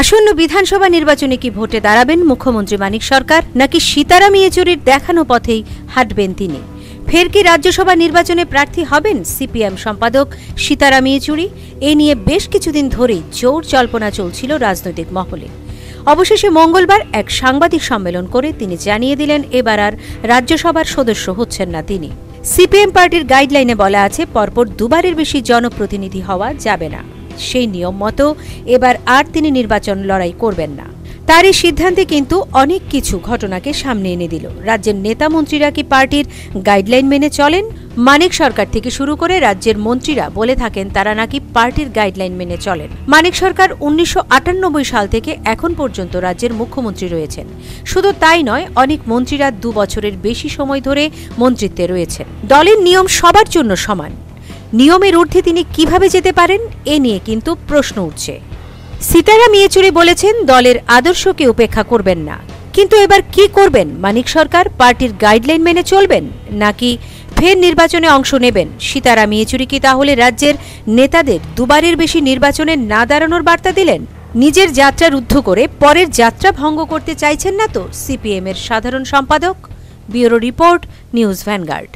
আসন্ন বিধানসভা নির্বাচনে কি ভোটে দাঁড়াবেন মুখ্যমন্ত্রী মানিক সরকার, নাকি সীতারাম ইয়েচুরির দেখানো পথেই হাঁটবেন তিনি? ফের কি রাজ্যসভা নির্বাচনে প্রার্থী হবেন সিপিএম সম্পাদক সীতারাম ইয়েচুরি? এ নিয়ে বেশ কিছুদিন ধরেই জোর জল্পনা চলছিল রাজনৈতিক মহলে। অবশেষে মঙ্গলবার এক সাংবাদিক সম্মেলন করে তিনি জানিয়ে দিলেন, এবার আর রাজ্যসভার সদস্য হচ্ছেন না তিনি। সিপিএম পার্টির গাইডলাইনে বলা আছে, পরপর দুবারের বেশি জনপ্রতিনিধি হওয়া যাবে না। সেই নিয়ম মতো এবার আর তিনি নির্বাচন লড়াই করবেন না। তার এই সিদ্ধান্তে কিন্তু অনেক কিছু ঘটনাকে সামনে এনে দিল। রাজ্যের নেতা মন্ত্রীরা কি পার্টির গাইডলাইন মেনে চলেন? মানিক সরকার থেকে শুরু করে রাজ্যের মন্ত্রীরা বলে থাকেন, তারা নাকি পার্টির গাইডলাইন মেনে চলেন। মানিক সরকার উনিশশো আটানব্বই সাল থেকে এখন পর্যন্ত রাজ্যের মুখ্যমন্ত্রী রয়েছেন। শুধু তাই নয়, অনেক মন্ত্রীরা দু বছরের বেশি সময় ধরে মন্ত্রিত্বে রয়েছেন। দলের নিয়ম সবার জন্য সমান। নিয়মের ঊর্ধ্বে তিনি কীভাবে যেতে পারেন, এ নিয়ে কিন্তু প্রশ্ন উঠছে। সীতারাম ইয়েচুরি বলেছেন, দলের আদর্শকে উপেক্ষা করবেন না। কিন্তু এবার কি করবেন? মানিক সরকার পার্টির গাইডলাইন মেনে চলবেন, নাকি ফের নির্বাচনে অংশ নেবেন? সীতারাম ইয়েচুরি কি তাহলে রাজ্যের নেতাদের দুবারের বেশি নির্বাচনে না দাঁড়ানোর বার্তা দিলেন? নিজের যাত্রা রুদ্ধ করে পরের যাত্রা ভঙ্গ করতে চাইছেন না তো সিপিএম এর সাধারণ সম্পাদক? Bureau report, news vanguard.